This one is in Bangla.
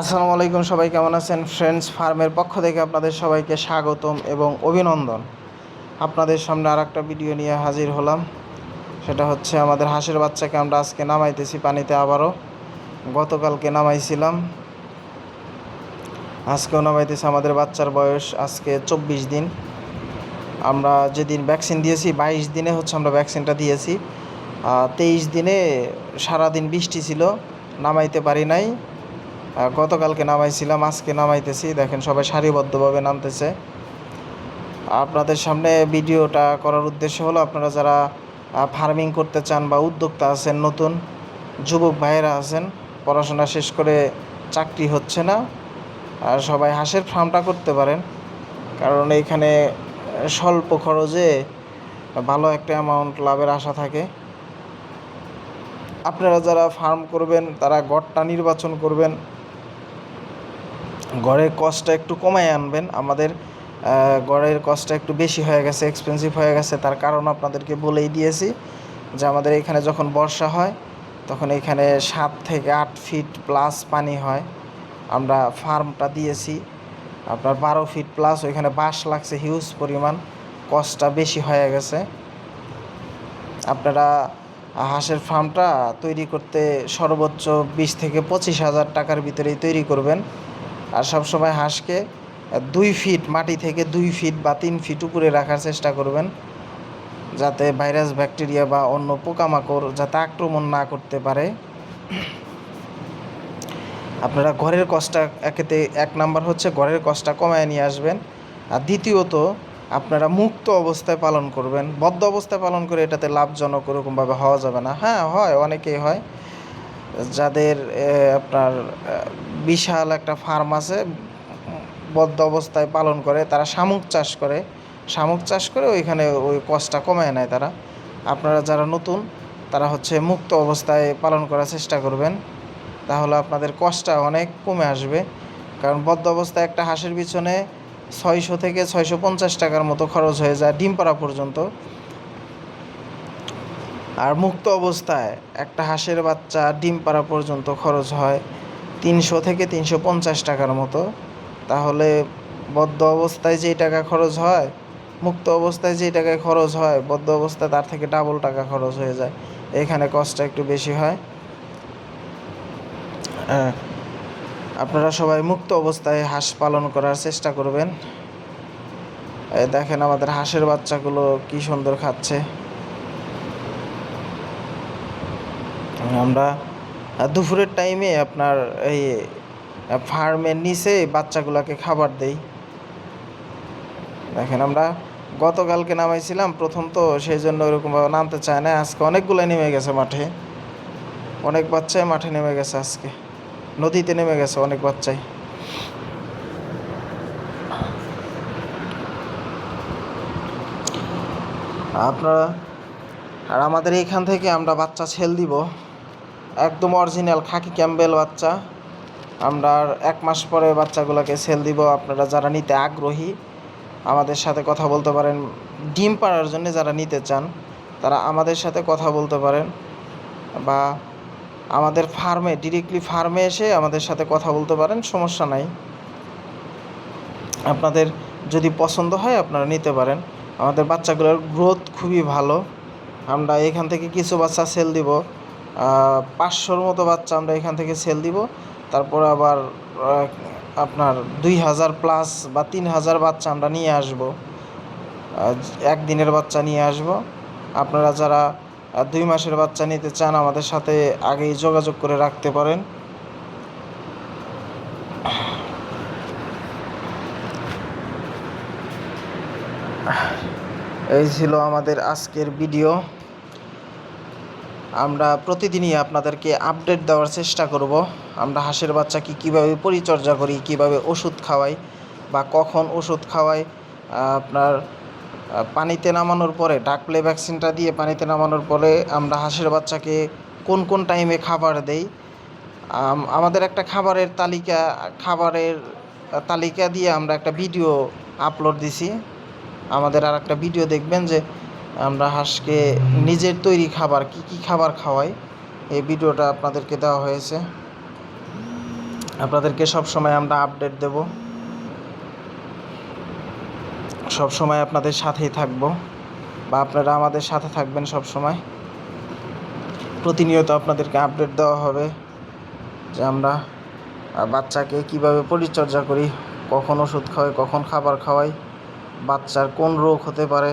আসসালামু আলাইকুম, সবাই কেমন আছেন? ফ্রেন্ডস ফার্মের পক্ষ থেকে আপনাদের সবাইকে স্বাগতম এবং অভিনন্দন। আপনাদের সামনে আর একটা ভিডিও নিয়ে হাজির হলাম। সেটা হচ্ছে আমাদের হাঁসের বাচ্চাকে আমরা আজকে নামাইতেছি পানিতে আবারও। গতকালকে নামাইছিলাম। আজকেও নামাইতেছি আমাদের বাচ্চার বয়স আজকে চব্বিশ দিন। আমরা যেদিন ভ্যাকসিন দিয়েছি, বাইশ দিনে হচ্ছে আমরা ভ্যাকসিনটা দিয়েছি। তেইশ দিনে সারাদিন বৃষ্টি ছিল, নামাইতে পারি নাই। গতকালকে নামাইছিলাম, আজকে নামাইতেছি। দেখেন সবাই সারিবদ্ধভাবে নামতেছে। আপনাদের সামনে ভিডিওটা করার উদ্দেশ্য হলো, আপনারা যারা ফার্মিং করতে চান বা উদ্যোক্তা আছেন, নতুন যুবক ভাইয়েরা আছেন, পড়াশোনা শেষ করে চাকরি হচ্ছে না, আর সবাই হাঁসের ফার্মটা করতে পারেন। কারণ এইখানে স্বল্প খরচে ভালো একটা অ্যামাউন্ট লাভের আশা থাকে। আপনারা যারা ফার্ম করবেন, তারা গড়টা নির্বাচন করবেন। গড়ের কস্টটা একটু কমায় আনবেন। আমাদের গড়ের কস্টটা একটু বেশি হয়ে গেছে এক্সপেন্সিভ হয়ে গেছে। তার কারণ আপনাদেরকে বলেই দিয়েছি যে আমাদের এখানে যখন বর্ষা হয়, তখন এখানে সাত থেকে আট ফিট প্লাস পানি হয়। আমরা ফার্মটা দিয়েছি, আপনার বারো ফিট প্লাস ওইখানে বাঁশ লাগছে হিউজ পরিমাণ। কস্টটা বেশি হয়ে গেছে। আপনারা হাঁসের ফার্মটা তৈরি করতে সর্বোচ্চ বিশ থেকে পঁচিশ হাজার টাকার ভিতরেই তৈরি করবেন। আর সবসময় হাঁসকে দুই ফিট মাটি থেকে দুই ফিট বা তিন ফিট উপরে রাখার চেষ্টা করবেন, যাতে ভাইরাস, ব্যাকটেরিয়া বা অন্য পোকামাকড় যাতে আক্রমণ না করতে পারে। আপনারা ঘরের কষ্টটা একেতে, এক নাম্বার হচ্ছে ঘরের কষ্টটা কমায় নিয়ে আসবেন। আর দ্বিতীয়ত, আপনারা মুক্ত অবস্থায় পালন করবেন। বদ্ধ অবস্থায় পালন করে এটাতে লাভজনক ওরকমভাবে হওয়া যাবে না। হ্যাঁ হয়, অনেকেই হয়। যাদের আপনার বিশাল একটা ফার্ম আছে, বদ্ধ অবস্থায় পালন করে, তারা শামুক চাষ করে। শামুক চাষ করে ওইখানে ওই কষ্টটা কমায় নেয় তারা। আপনারা যারা নতুন, তারা হচ্ছে মুক্ত অবস্থায় পালন করার চেষ্টা করবেন। তাহলে আপনাদের কষ্টটা অনেক কমে আসবে। কারণ বদ্ধ অবস্থায় একটা হাঁসের পিছনে ছয়শো থেকে ছয়শো পঞ্চাশ টাকার মতো খরচ হয়ে যায় ডিম পাড়া পর্যন্ত। আর মুক্ত অবস্থায় একটা হাঁসের বাচ্চা ডিম পাড়া পর্যন্ত খরচ হয় তিনশো থেকে তিনশো পঞ্চাশ টাকার মতো। তাহলে বদ্ধ অবস্থায় যেই টাকা খরচ হয় মুক্ত অবস্থায় যেই টাকায় খরচ হয় বদ্ধ অবস্থায় তার থেকে ডাবল টাকা খরচ হয়ে যায়। এখানে কষ্টটা একটু বেশি হয়। আহ, আপনারা সবাই মুক্ত অবস্থায় হাঁস পালন করার চেষ্টা করবেন। দেখেন আমাদের হাঁসের বাচ্চাগুলো কি সুন্দর খাচ্ছে। আমরা দুপুরের টাইমে আপনার এই ফার্মের নিচে বাচ্চাগুলোকে খাবার দেই। দেখেন আমরা গতকালকে নামাইছিলাম, প্রথম তো সেই জন্য ওরকমভাবে নামতে চায় না আজকে অনেকগুলো নেমে গেছে মাঠে। অনেক বাচ্চাই মাঠে নেমে গেছে আজকে। নদীতে নেমে গেছে অনেক বাচ্চাই। আপনারা, আর আমাদের এখান থেকে আমরা বাচ্চা ছেল দিব। একদম অরিজিনাল খাকি ক্যাম্বেল বাচ্চা। আমরা এক মাস পরে বাচ্চাগুলোকে সেল দিব, আপনারা যারা নিতে আগ্রহী, আমাদের সাথে কথা বলতে পারেন। ডিম পাড়ার জন্য যারা নিতে চান, তারা আমাদের সাথে কথা বলতে পারেন বা আমাদের ফার্মে ডিরেক্টলি ফার্মে এসে আমাদের সাথে কথা বলতে পারেন, সমস্যা নাই। আপনাদের যদি পছন্দ হয়, আপনারা নিতে পারেন। আমাদের বাচ্চাগুলোর গ্রোথ খুবই ভালো। আমরা এখান থেকে কিছু বাচ্চা সেল দিব। পাঁচশোর মতো বাচ্চা আমরা এখান থেকে সেল দিব। তারপর আবার আপনার দুই হাজার প্লাস বা তিন হাজার বাচ্চা আমরা নিয়ে আসব। একদিনের বাচ্চা নিয়ে আসব। আপনারা যারা দুই মাসের বাচ্চা নিতে চান, আমাদের সাথে আগেই যোগাযোগ করে রাখতে পারেন। এই ছিল আমাদের আজকের ভিডিও আমরা প্রতিদিনই আপনাদেরকে আপডেট দেওয়ার চেষ্টা করব। আমরা হাঁসের বাচ্চাকে কীভাবে পরিচর্যা করি, কীভাবে ওষুধ খাওয়াই বা কখন ওষুধ খাওয়াই, আপনার পানিতে নামানোর পরে ডাক প্লে ভ্যাকসিনটা দিয়ে পানিতে নামানোর পরে আমরা হাঁসের বাচ্চাকে কোন কোন টাইমে খাবার দেই। আমাদের একটা খাবারের তালিকা খাবারের তালিকা দিয়ে আমরা একটা ভিডিও আপলোড দিছি। আমাদের আর একটা ভিডিও দেখবেন যে আমরা হাঁসকে নিজের তৈরি খাবার কি কি খাবার খাওয়াই, এই ভিডিওটা আপনাদেরকে দেওয়া হয়েছে। আপনাদেরকে সব সময় আমরা আপডেট দেব। সব সময় আপনাদের সাথেই থাকব বা আপনারা আমাদের সাথে থাকবেন সব সময় প্রতিনিয়ত আপনাদেরকে আপডেট দেওয়া হবে যে আমরা বাচ্চাকে কীভাবে পরিচর্যা করি, কখন ওষুধ খাওয়াই, কখন খাবার খাওয়াই, বাচ্চার কোন রোগ হতে পারে